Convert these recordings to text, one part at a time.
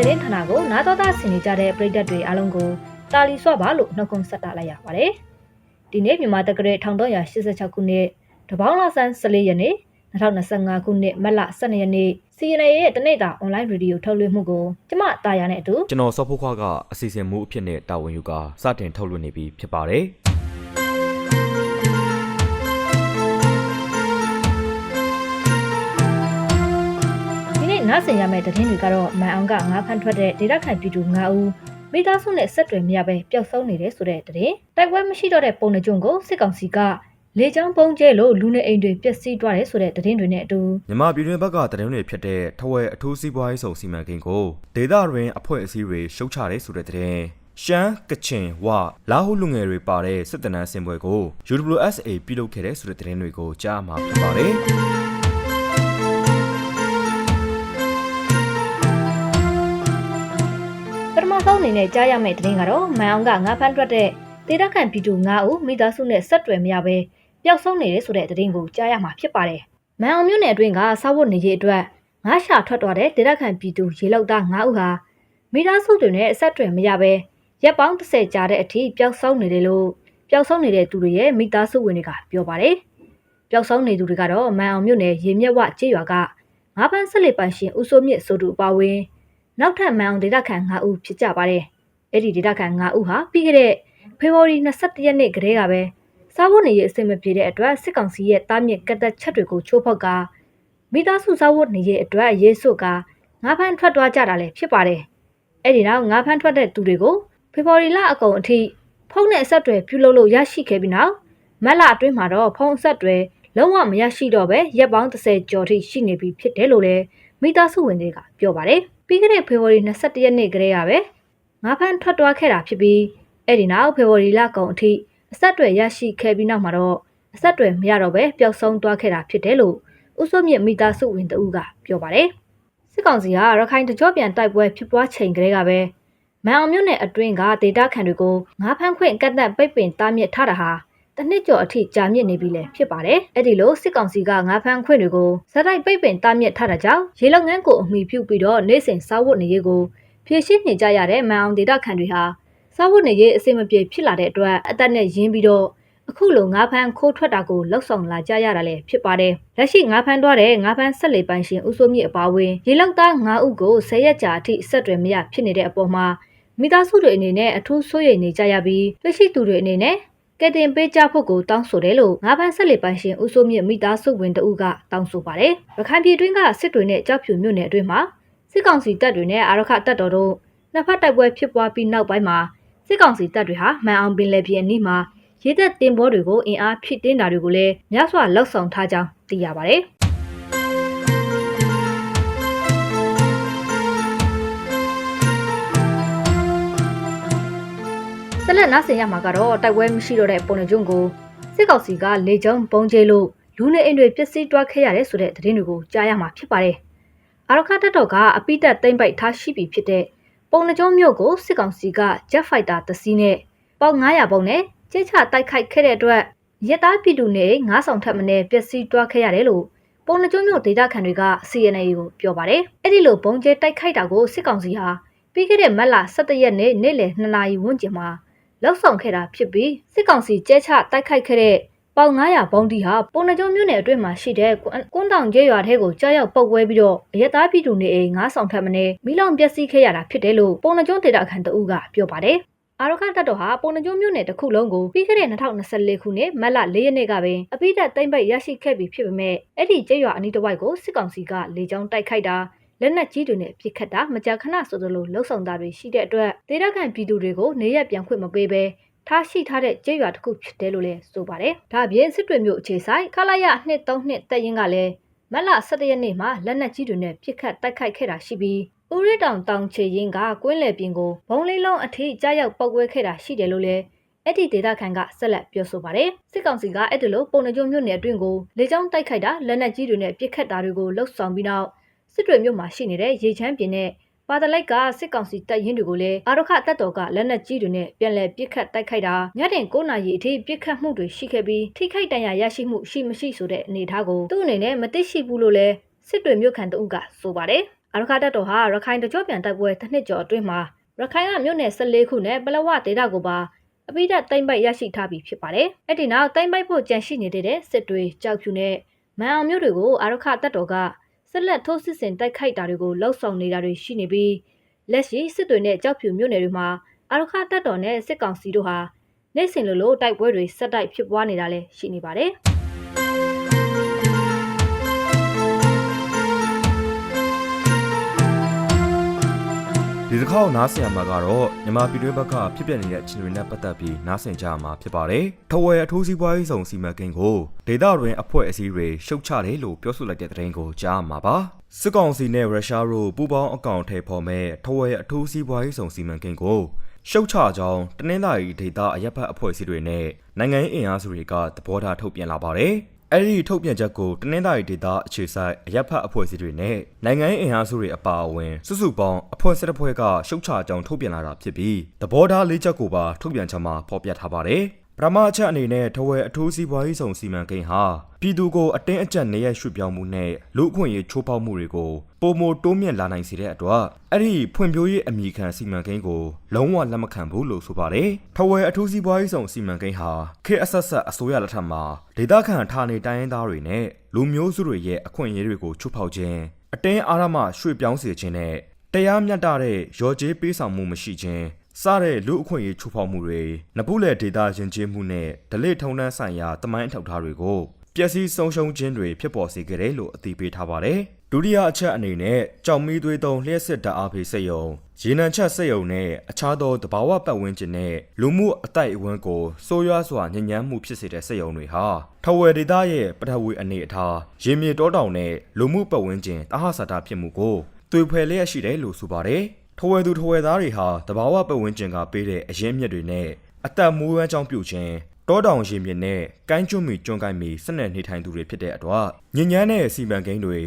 တရင်ဌာနကိုနာတော်သားဆင်နေကြတဲ့ပြည်သက်တွေအားလုံးကိုတာလီဆွပါလို့နှုတ်ခွန်းဆက်တာလိုက်ရပါတယ်။ဒီနေ့မြန်မာတက္ကရာ1386ခုနှစ်တပေါင်းလဆန်း14ရက်နေ့2025ခုနှစ်မတ်လ12ရက်နေ့ CNA ရဲ့တနေ့တာ online radio ထုတ်လွှင့်မှုကိုကျမတာယာနဲ့အတူကျွန်တော်စောဖိုးခွားကအစီအစဉ်မှုအဖြစ်နဲ့တာဝန်ယူကာစတင်ထုတ်လွှင့်နေပြီဖြစ်ပါတယ် နေ့နားဆင်ရမယ့်သတင်းတွေကတော့မန်အောင်ကငါးဖမ်းထွက်တဲ့ဒေတာခန်ပြည်သူ9ဦးမိသားစုနဲ့ဆက်တွယ်မရပဲပျောက်ဆုံးနေတယ်ဆိုတဲ့သတင်းတိုက်ပွဲမရှိတော့တဲ့ပုံနှကြုံကိုစစ်ကောင်စီကလေကြောင်းပုံကျဲလို့လူနေအိမ်တွေပျက်စီးသွားတယ်ဆိုတဲ့သတင်းတွေနဲ့အတူမြန်မာပြည်တွင်းဘက်ကသတင်းတွေဖြစ်တဲ့ထဝဲအထူးစီးပွားရေးဆောင်စီမံကိန်းကိုဒေသတွင်အဖွဲ့အစည်းတွေရှုတ်ချတယ်ဆိုတဲ့သတင်းရှမ်းကချင်ဝလာဟုလူငယ်တွေပါတဲ့စစ်တနန်းစင်ပွဲကို UWSA ပြုလုပ်ခဲ့တဲ့ဆိုတဲ့သတင်းတွေကိုကြားမှာဖြစ်ပါတယ် ဆုံးအနေနဲ့ကြားရမယ့်သတင်းကတော့မန်အောင်ကငါးဖမ်းထွက်တဲ့ဒေတာခန်ပြည်သူ9ဦးမိသားစုနဲ့ဆက်တွယ်မရပဲပျောက်ဆုံးနေတယ်ဆိုတဲ့သတင်းကိုကြားရမှာဖြစ်ပါတယ်။မန်အောင်မြို့နယ်အတွင်းကစာဝတ်နေရေးအတွက်ငါးရှာထွက်သွားတဲ့ဒေတာခန်ပြည်သူရေလောက်သား9ဦးဟာမိသားစုတွေနဲ့ဆက်တွယ်မရပဲရက်ပေါင်း30ကြာတဲ့အထိပျောက်ဆုံးနေတယ်လို့ပျောက်ဆုံးနေတဲ့သူတွေရဲ့မိသားစုဝင်တွေကပြောပါတယ်။ပျောက်ဆုံးနေသူတွေကတော့မန်အောင်မြို့နယ်ရေမြက်ဝကျေးရွာကငါးပန်းဆက်လက်ပန်ရှင်ဦးစိုးမြင့်ဆိုသူအပါအဝင် နောက်ထပ်မန်အောင်ဒေတာခန်9ဦးဖြစ်ကြပါတယ်။အဲ့ဒီဒေတာခန်9ဦးဟာပြီးခဲ့တဲ့ဖေဖော်ဝါရီ22ရက်နေ့ကတည်းကပဲစားဖို့နေရအဆင်မပြေတဲ့အတွက်စစ်ကောင်စီရဲ့တားမြစ်ကတ်သက်ချက်တွေကိုချိုးဖောက်ကမိသားစုစားဖို့နေရအတွက်ရေးစွတ်ကငါးဖမ်းထွက်သွားကြတာလည်းဖြစ်ပါတယ်။အဲ့ဒီနောက်ငါးဖမ်းထွက်တဲ့သူတွေကိုဖေဖော်ဝါရီလအကုန်အထိဖုန်းနဲ့အဆက်အသွယ်ပြုလုပ်လို့ရရှိခဲ့ပြီးနောက်မက်လအတွင်းမှာတော့ဖုန်းအဆက်အသွယ်လုံးဝမရရှိတော့ပဲရက်ပေါင်း30ကျော်ထိရှိနေပြီဖြစ်တယ်လို့လည်းမိသားစုဝင်တွေကပြောပါတယ်။ ပြီးခဲ့တဲ့ဖေဖော်ဝါရီ22ရက်နေ့ကလေးကပဲငါးဖမ်းထွက်သွားခဲ့တာဖြစ်ပြီးအဲ့ဒီနောက်ဖေဖော်ဝါရီလကုန်အထိအဆက်အသွယ်ရရှိခဲ့ပြီးနောက်မှာတော့အဆက်အသွယ်မရတော့ပဲပျောက်ဆုံးသွားခဲ့တာဖြစ်တယ်လို့ဦးစိုးမြင့်မိသားစုဝင်တဦးကပြောပါတယ်စစ်ကောင်စီကရခိုင်တကြောပြန်တိုက်ပွဲဖြစ်ပွားချိန်ကလေးကပဲမန်အောင်မြို့နယ်အတွင်းကဒေတာခန်တွေကိုငါးဖမ်းခွင့်ကတ်သက်ပိတ်ပင်တားမြစ်ထားတာဟာ တနှစ်ကျော်အထိကြာမြင့်နေပြီလေဖြစ်ပါတယ်။အဲ့ဒီလိုစစ်ကောင်စီကငါးဖမ်းခွင့်တွေကိုဇက်တိုက်ပိတ်ပင်တားမြစ်ထားတာကြောင့်ရေလုံငန်းကိုအမိပြုပြီးတော့နေစဉ်စားဝတ်နေရေးကိုဖြည့်ရှင်းနေကြရတဲ့မန်အောင်ဒေတာခန်တွေဟာစားဝတ်နေရေးအဆင်မပြေဖြစ်လာတဲ့အတွက်အသက်နဲ့ရင်းပြီးတော့အခုလိုငါးဖမ်းခိုးထွက်တာကိုလှုပ်ဆောင်လာကြရတာလည်းဖြစ်ပါတယ်။လက်ရှိငါးဖမ်းသွားတဲ့ငါးဖမ်းဆက်လေပိုင်ရှင်ဦးစိုးမြင့်အပါအဝင်ရေလောက်သား9ဦးကို10ရက်ကြာအထိဆက်တွယ်မရဖြစ်နေတဲ့အပေါ်မှာမိသားစုတွေအနေနဲ့အထူးစိုးရိမ်နေကြရပြီးလက်ရှိသူတွေအနေနဲ့ ကဲတင်ပေးကြဖို့ကိုတောင်းဆိုတယ်လို့ငါးဖမ်းဆက်လက်ပိုင်ရှင်ဦးစိုးမြင့်မိသားစုဝင်တဦးကတောင်းဆိုပါတယ်။ရခိုင်ပြည်တွင်းကစစ်တွေနဲ့ကြောက်ဖြူမြို့နယ်အတွင်းမှာစစ်ကောင်စီတပ်တွေနဲ့အာရခတပ်တော်တို့နှစ်ဖက်တိုက်ပွဲဖြစ်ပွားပြီးနောက်ပိုင်းမှာစစ်ကောင်စီတပ်တွေဟာမန်အောင်ပင်လယ်ပြင်အနီးမှာရေတပ်တင်ဘောတွေကိုအင်အားဖြည့်တင်းတာတွေကိုလည်းများစွာလှုပ်ဆောင်ထားကြောင်းသိရပါတယ်။ ဆက်လက်နားဆင်ရမှာကတော့တိုက်ပွဲမရှိတော့တဲ့ပုံနှကြုံကိုစစ်ကောင်စီကလေကြောင်းပုံကျဲလို့လူနေအိမ်တွေပျက်စီးတွားခဲ့ရတယ်ဆိုတဲ့သတင်းတွေကိုကြားရမှာဖြစ်ပါတယ်။အာရခတပ်တော်ကအပိတက်သိမ့်ပိုက်ထားရှိပြီဖြစ်တဲ့ပုံနှကြုံမြို့ကိုစစ်ကောင်စီက Jet Fighter တစ်စီးနဲ့ပေါင်900ပုံနဲ့ကျဲချတိုက်ခိုက်ခဲ့တဲ့အတွက်ရက်သားပြည်သူနေ9ဆောင်ထပ်မင်းပျက်စီးတွားခဲ့ရတယ်လို့ပုံနှကြုံမြို့ဒေသခံတွေက CNA ကိုပြောပါတယ်။အဲ့ဒီလိုပုံကျဲတိုက်ခိုက်တာကိုစစ်ကောင်စီဟာပြီးခဲ့တဲ့မတ်လ17ရက်နေ့နေ့လယ်2နာရီဝန်းကျင်မှာ လောက်ဆောင်ခဲ့တာဖြစ်ပြီးစစ်ကောင်စီကျဲချတိုက်ခိုက်ခဲ့တဲ့ပေါင်900ဘုံဒီဟာပုံနှကြုံမြို့နယ်အတွင်းမှာရှိတဲ့ကွန်းတောင်ကျဲရွာထဲကိုကြားရောက်ပုတ်ဝဲပြီးတော့အရက်သားပြည်သူနေအိမ်9ဆောင်ထပ်မင်းမိလောင်ပျက်စီးခဲ့ရတာဖြစ်တယ်လို့ပုံနှကြုံဒေတာခန်တအူးကပြောပါတယ်အာရခတပ်တော်ဟာပုံနှကျိုးမြို့နယ်တစ်ခုလုံးကိုပြီးခဲ့တဲ့2024ခုနှစ်မတ်လ4ရက်နေ့ကပင်အပိသက်သိမ့်ပိတ်ရရှိခဲ့ပြီးဖြစ်ပေမဲ့အဲ့ဒီကျေးရွာအနီးတစ်ဝိုက်ကိုစစ်ကောင်စီကလေကြောင်းတိုက်ခိုက်တာ လက်နက်ကြီးတွေနဲ့ပစ်ခတ်တာမကြာခဏဆိုသလိုလှုပ်ဆောင်တာတွေရှိတဲ့အတွက်ဒေသခံပြည်သူတွေကိုနေရက်ပြန်ခွင့်မပေးဘဲထားရှိထားတဲ့ကျေးရွာတစ်ခုဖြစ်တယ်လို့လည်းဆိုပါတယ်။ဒါအပြင်စစ်တွေမျိုးအခြေဆိုင်ခလာရ232တက်ရင်ကလည်းမတ်လ17ရက်နေ့မှာလက်နက်ကြီးတွေနဲ့ပစ်ခတ်တိုက်ခိုက်ခဲ့တာရှိပြီးဦးရတောင်တောင်ချေရင်ကကွင်းလယ်ပြင်ကိုဘုံလေးလုံးအထိကြားရောက်ပောက်ကွဲခဲ့တာရှိတယ်လို့လည်းအဲ့ဒီဒေတာခန်ကဆက်လက်ပြောဆိုပါတယ်စစ်ကောင်စီကအဲ့ဒီလိုပုံနှကြုံမြို့နယ်အတွင်းကိုလေကြောင်းတိုက်ခိုက်တာလက်နက်ကြီးတွေနဲ့ပစ်ခတ်တာတွေကိုလှုပ်ဆောင်ပြီးနောက် စစ်တွေမြို့မှာရှိနေတဲ့ရေချမ်းပြင်နဲ့ပါတလိုက်ကစစ်ကောင်စီတပ်ရင်းတွေကိုလည်းအာရခတပ်တော်ကလက်နက်ကြီးတွေနဲ့ပြန်လည်ပစ်ခတ်တိုက်ခိုက်တာညတင်9နာရီအထိပစ်ခတ်မှုတွေရှိခဲ့ပြီးထိခိုက်ဒဏ်ရာရရှိမှုရှိမရှိဆိုတဲ့အနေအထားကိုသူ့အနေနဲ့မသိရှိဘူးလို့လည်းစစ်တွေမြို့ခံတအုပ်ကဆိုပါတယ်အာရခတပ်တော်ဟာရခိုင်တကြောပြန်တိုက်ပွဲတစ်နှစ်ကျော်အတွင်းမှာရခိုင်ကမြို့နယ်14ခုနဲ့ပလဝဒေသကိုပါအပိဓာတ်သိမ့်ပိုက်ရရှိထားပြီးဖြစ်ပါတယ်။အဲ့ဒီနောက်သိမ့်ပိုက်ဖို့ကြံရှိနေတဲ့စစ်တွေကြောက်ဖြူနဲ့မန်အောင်မြို့တွေကိုအာရခတပ်တော်က ဆက်လက်ထိုးစစ်ဆင်တိုက်ခိုက်တာတွေကိုလှုပ်ဆောင်နေတာတွေရှိနေပြီးလက်ရှိစစ်တွေနဲ့ကြောက်ဖြူမြို့နယ်တွေမှာအာရခတပ်တော်နဲ့စစ်ကောင်စီတို့ဟာနေ့စဉ်လိုလိုတိုက်ပွဲတွေဆက်တိုက်ဖြစ်ပွားနေတာလည်းရှိနေပါတယ်။ ဒီတစ်ခေါက်နားဆင်ရမှာကတော့မြန်မာပြည်တွင်းဘက်ကဖြစ်ပျက်နေတဲ့အခြေအနေတွေနဲ့ပတ်သက်ပြီးနားဆင်ကြရမှာဖြစ်ပါတယ်။ထဝယ်အထူးစီးပွားရေးဆောင်စီမံကိန်းကိုဒေသတွင်အဖွဲ့အစည်းတွေရှုတ်ချတယ်လို့ပြောဆိုလိုက်တဲ့သတင်းကိုကြားမှာပါ။စစ်ကောင်စီနဲ့ရုရှားတို့ပူးပေါင်းအကောင့်ထဲပေါ်မဲ့ထဝယ်အထူးစီးပွားရေးဆောင်စီမံကိန်းကိုရှုတ်ချကြောင်းတနင်္လာရီဒေသအရက်ဖက်အဖွဲ့အစည်းတွေနဲ့နိုင်ငံရေးအင်အားစုတွေကသဘောထားထုတ်ပြန်လာပါတယ်။ အဲ့ဒီထုတ်ပြန်ချက်ကိုတနင်္လာရီဒေသအခြေဆိုင်အရက်ဖတ်အဖွဲ့အစည်းတွေနဲ့နိုင်ငံရေးအင်အားစုတွေအပါအဝင်စုစုပေါင်းအဖွဲ့၁၁ဖွဲ့ကရှုတ်ချကြောင်းထုတ်ပြန်လာတာဖြစ်ပြီးသဘောထားလေးချက်ကိုပါထုတ်ပြန်ချက်မှာဖော်ပြထားပါတယ်။ ပထမအချက်အနေနဲ့ထဝယ်အထူးစီးပွားရေးဆောင်စီမံကိန်းဟာပြည်သူကိုအတင်းအကျပ်နေရရွှေ့ပြောင်းမှုနဲ့လူအခွင့်အရေးချိုးဖောက်မှုတွေကိုပုံမတိုးမြင့်လာနိုင်စေတဲ့အတွက်အဲ့ဒီဖွံ့ဖြိုးရေးအမိခံစီမံကိန်းကိုလုံးဝလက်မခံဘူးလို့ဆိုပါတယ်။ထဝယ်အထူးစီးပွားရေးဆောင်စီမံကိန်းဟာခေတ်အဆက်ဆက်အစိုးရလက်ထက်မှာဒေသခံဌာနေတိုင်းရင်းသားတွေနဲ့လူမျိုးစုတွေရဲ့အခွင့်အရေးတွေကိုချိုးဖောက်ခြင်းအတင်းအာရမရွှေ့ပြောင်းစေခြင်းနဲ့တရားမျှတတဲ့ရော်ကြေးပေးဆောင်မှုမရှိခြင်း စတဲ့လူအခွင့်အရေးချိုးဖောက်မှုတွေနပုလေဒေတာယဉ်ကျေးမှုနဲ့ဒလိထုံနှန်းဆိုင်ရာတမိုင်းအထောက်အထားတွေကိုပျက်စီးဆုံးရှုံးခြင်းတွေဖြစ်ပေါ်စေခဲ့တယ်လို့အသိပေးထားပါတယ်။ဒုတိယအချက်အနေနဲ့ကြောင်မီသွေးသုံးလျှက်စစ်ဓာတ်အားပေးစက်ရုံရေနံချက်စက်ရုံနဲ့အခြားသောတဘာဝပတ်ဝန်းကျင်နဲ့လူမှုအတိုက်အဝန်းကိုစိုးရွားစွာညဉ့်ညမ်းမှုဖြစ်စေတဲ့စက်ရုံတွေဟာထဝယ်ဒေသရဲ့ပထဝီအနေအထားရေမြေတောတောင်နဲ့လူမှုပတ်ဝန်းကျင်တဟဆတာဖြစ်မှုကိုသွေဖယ်လျက်ရှိတယ်လို့ဆိုပါတယ်။ ထဝယ်သူထဝယ်သားတွေဟာတဘာဝပတ်ဝန်းကျင်ကပေးတဲ့အရင်းမြစ်တွေနဲ့အသက်မွေးဝမ်းကြောင်းပြုခြင်းတောတောင်ရင်မြစ်နဲ့ကိုင်းကျွမီကျွန်းကိုင်းမီစနစ်နေထိုင်သူတွေဖြစ်တဲ့အတွက်ညဉ့်ညမ်းတဲ့စီမံကိန်းတွေ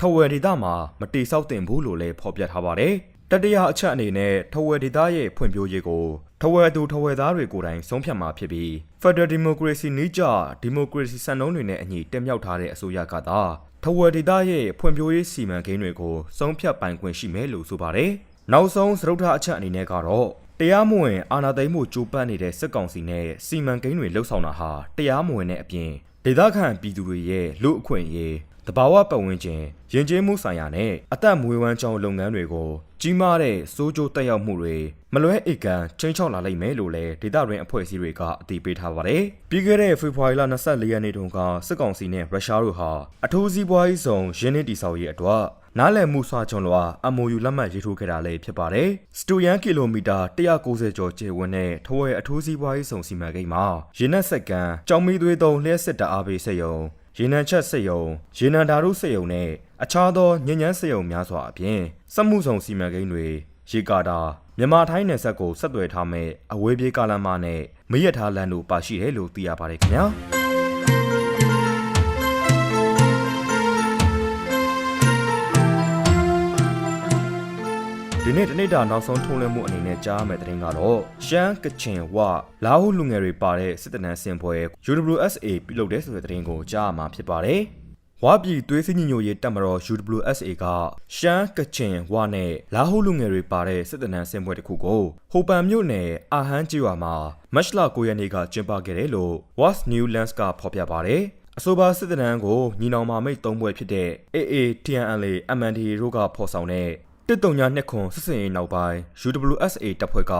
ထဝယ်ဒေသမှာမတိဆောက်တင်ဘူးလို့လည်းဖော်ပြထားပါတယ်။တတိယအချက်အနေနဲ့ထဝယ်ဒေသရဲ့ဖွံ့ဖြိုးရေးကိုထဝယ်သူထဝယ်သားတွေကိုယ်တိုင်ဆုံးဖြတ်မှာဖြစ်ပြီး Federal Democracy နည်းကျ Democracy စံနှုန်းတွေနဲ့အညီတင်မြှောက်ထားတဲ့အစိုးရကသာထဝယ်ဒေသရဲ့ဖွံ့ဖြိုးရေးစီမံကိန်းတွေကိုဆုံးဖြတ်ပိုင်ခွင့်ရှိမယ်လို့ဆိုပါတယ်။ နောက်ဆုံးစရုပ်ထအချက်အနေနဲ့ကတော့တရားမဝင်အာဏာသိမ်းမှုကြိုးပမ်းနေတဲ့စစ်ကောင်စီနဲ့စီမံကိန်းတွေလှုပ်ဆောင်တာဟာတရားမဝင်တဲ့အပြင်ဒေသခံပြည်သူတွေရဲ့လူအခွင့်အရေးတဘာဝပတ်ဝန်းကျင်ယဉ်ကျေးမှုဆိုင်ရာနဲ့အသက်မွေးဝမ်းကြောင်းလုပ်ငန်းတွေကိုကြီးမားတဲ့စိုးကြိုးတက်ရောက်မှုတွေမလွဲဧကန်ချင်းချောက်လာလိမ့်မယ်လို့လည်းဒေသတွင်းအဖွဲ့အစည်းတွေကအတည်ပြုထားပါတယ်။ပြီးခဲ့တဲ့ဖေဖော်ဝါရီလ24ရက်နေ့တုန်းကစစ်ကောင်စီနဲ့ရုရှားတို့ဟာအထူးစီးပွားရေးဆောင်ရင်းနှီးတည်ဆောက်ရေးအတွက် နားလည်မှုစွာချုံလွာ MOU လက်မှတ်ရေးထိုးခဲ့တာလည်းဖြစ်ပါတယ်။စတူယန်ကီလိုမီတာ190ကျော်ကျယ်ဝန်းတဲ့ထဝယ်အထူးစီးပွားရေးဆောင်စီမံကိန်းမှာရင်းနှက်စက်ကန်ကြောင်မီသွေးသုံးလျှက်စစ်တအားပေးစက်ရုံရေနံချက်စက်ရုံရေနံဓာတုစက်ရုံနဲ့အခြားသောညဉ့်ညမ်းစက်ရုံများစွာအပြင်စက်မှုဆောင်စီမံကိန်းတွေရေကာတာမြန်မာထိုင်းနယ်စပ်ကိုဆက်သွယ်ထားမဲ့အဝေးပြေးကားလမ်းမနဲ့မရထားလမ်းတို့ပါရှိတယ်လို့သိရပါတယ်ခင်ဗျာ ဒီနေ့တနေ့တာနောက်ဆုံးထုံးလွှင့်မှုအနေနဲ့ကြားရမယ့်သတင်းကတော့ရှမ်းကချင်ဝလာဟုလူငယ်တွေပါတဲ့စစ်တနန်းစင်ပွဲ UWSA ပြုလုပ်တဲ့ဆိုတဲ့သတင်းကိုကြားရမှာဖြစ်ပါတယ်။ဝါပြည်သွေးစည်းညီညွတ်ရေးတပ်မတော် UWSA ကရှမ်းကချင်ဝနဲ့လာဟုလူငယ်တွေပါတဲ့စစ်တနန်းစင်ပွဲတစ်ခုကိုဟိုပန်မြို့နယ်အာဟန်းကျွာမှာမတ်လ9ရက်နေ့ကကျင်းပခဲ့တယ်လို့ What's New Lands ကဖော်ပြပါတယ်။အဆိုပါစစ်တနန်းကိုညီနောင်မာမိတ်သုံးဘွဲဖြစ်တဲ့ AA TNLA MNDA တို့ကဖော်ဆောင်တဲ့ တစ်တုံညာနှစ်ခွန်စစ်စင်ရေးနောက်ပိုင်း UWSA တပ်ဖွဲ့က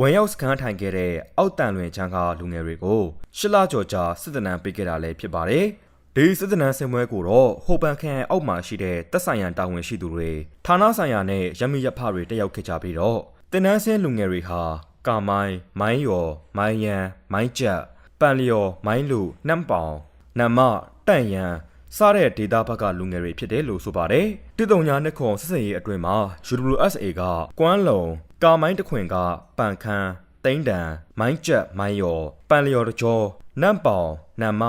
ဝန်ရောက်စခန်းထိုင်ခဲ့တဲ့အောက်တန်လွင်ချမ်းကလူငယ်တွေကိုရှစ်လကျော်ကြာစစ်တနန်းပေးခဲ့တာလည်းဖြစ်ပါတယ်။ဒီစစ်တနန်းစင်ပွဲကိုတော့ဟိုပန်ခရိုင်အောက်မှာရှိတဲ့တပ်ဆိုင်ရာတာဝန်ရှိသူတွေဌာနဆိုင်ရာနဲ့ရမီရဖတွေတက်ရောက်ခဲ့ကြပြီးတော့တင်နန်းစင်းလူငယ်တွေဟာကာမိုင်းမိုင်းယော်မိုင်းယန်မိုင်းကျက်ပန်လျော်မိုင်းလူနှမ်ပောင်နမ်မတန့်ယန် စားတဲ့ဒေတာဘက်ကလူငယ်တွေဖြစ်တယ်လို့ဆိုပါတယ်။တစ်တုံညာနှစ်ခွန်စစ်စင်ရေးအတွင်းမှာ UWSA ကကွမ်းလုံကာမိုင်းတခွင်ကပန်ခန်းတိန်တန်မိုင်းကျက်မိုင်းယော်ပန်လျော်တကြောနမ်ပောင်နမ်မ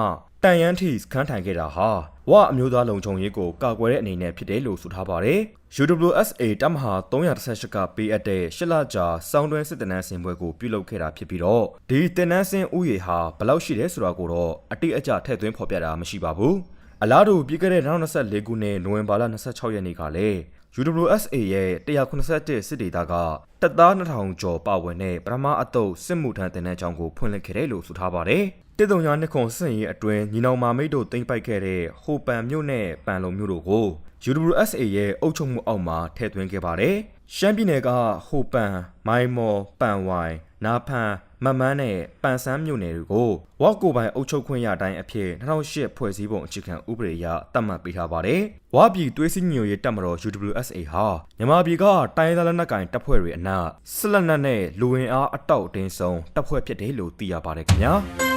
တန်ယန်းထီစခန်းထိုင်ခဲ့တာဟာဝအမျိုးသားလုံခြုံရေးကိုကာကွယ်တဲ့အနေနဲ့ဖြစ်တယ်လို့ဆိုထားပါတယ်။ UWSA တပ်မဟာ318ကပေးအပ်တဲ့ရှစ်လကြာစောင်းတွဲစစ်တနန်းစင်ပွဲကိုပြုလုပ်ခဲ့တာဖြစ်ပြီးတော့ဒီတင်နန်းစင်ဥယေဟာဘယ်လောက်ရှိတယ်ဆိုတာကိုတော့အတိအကျထည့်သွင်းဖော်ပြတာမရှိပါဘူး။ အလားတူပြီးခဲ့တဲ့2024ခုနှစ်နိုဝင်ဘာလ26ရက်နေ့ကလည်း UWSA ရဲ့181စစ်ဒေသကတပ်သား2000ကျော်ပါဝင်တဲ့ပထမအတုပ်စစ်မှုထမ်းတင်တဲ့အကြောင်းကိုဖွင့်လှစ်ခဲ့တယ်လို့ဆိုထားပါတယ်။တစ်တုံညာနှစ်ခွန်စစ်ရေးအတွင်းညီနောင်မာမိတ်တို့တင်ပိုက်ခဲ့တဲ့ဟိုပန်မြို့နဲ့ပန်လုံမြို့တို့ကို UWSA ရဲ့အုပ်ချုပ်မှုအောက်မှာထည့်သွင်းခဲ့ပါတယ်။ရှမ်းပြည်နယ်ကဟိုပန်၊မိုင်းမော်၊ပန်ဝိုင်၊နာဖန်၊မမန်းနဲ့ပန်ဆန်းမြို့နယ်တွေကိုဝါကိုပိုင်အုပ်ချုပ်ခွင့်ရတိုင်းအဖြစ်2008ဖွဲ့စည်းပုံအခြေခံဥပဒေအရသတ်မှတ်ပေးထားပါတယ်။ဝါပြည်သွေးစည်းညိုရေးတပ်မတော် UWSA ဟာမြန်မာပြည်ကတိုင်းဒေသလက်နက်ကိုင်တပ်ဖွဲ့တွေအနက်စစ်လက်နက်နဲ့လူဝင်အားအတောက်အတင်းဆုံးတပ်ဖွဲ့ဖြစ်တယ်လို့သိရပါတယ်ခင်ဗျာ။